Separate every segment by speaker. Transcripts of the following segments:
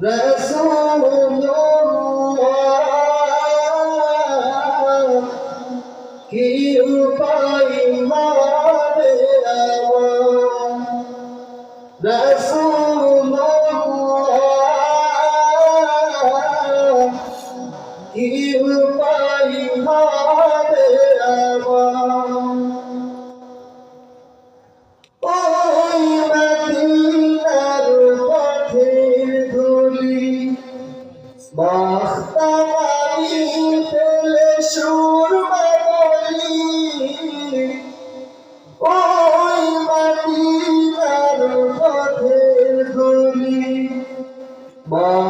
Speaker 1: Let us all know. মাখতামারি ফেলে সুরমা বলি ওই মদিনার পথের ধুলি মাখতামারি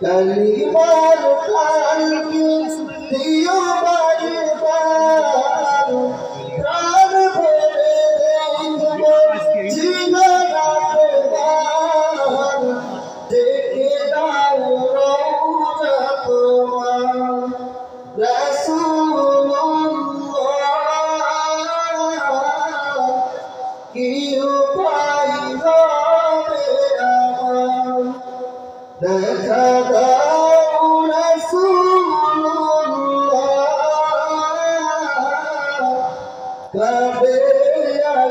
Speaker 1: কালিমার কালকে দিও বারবার প্রাণ ভরে দেখব জীবনাতে বার দেখে দাও রওজা তোমার রাসূলুল্লাহ কি উপায় হবে আমার দেখা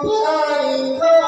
Speaker 1: Thank you.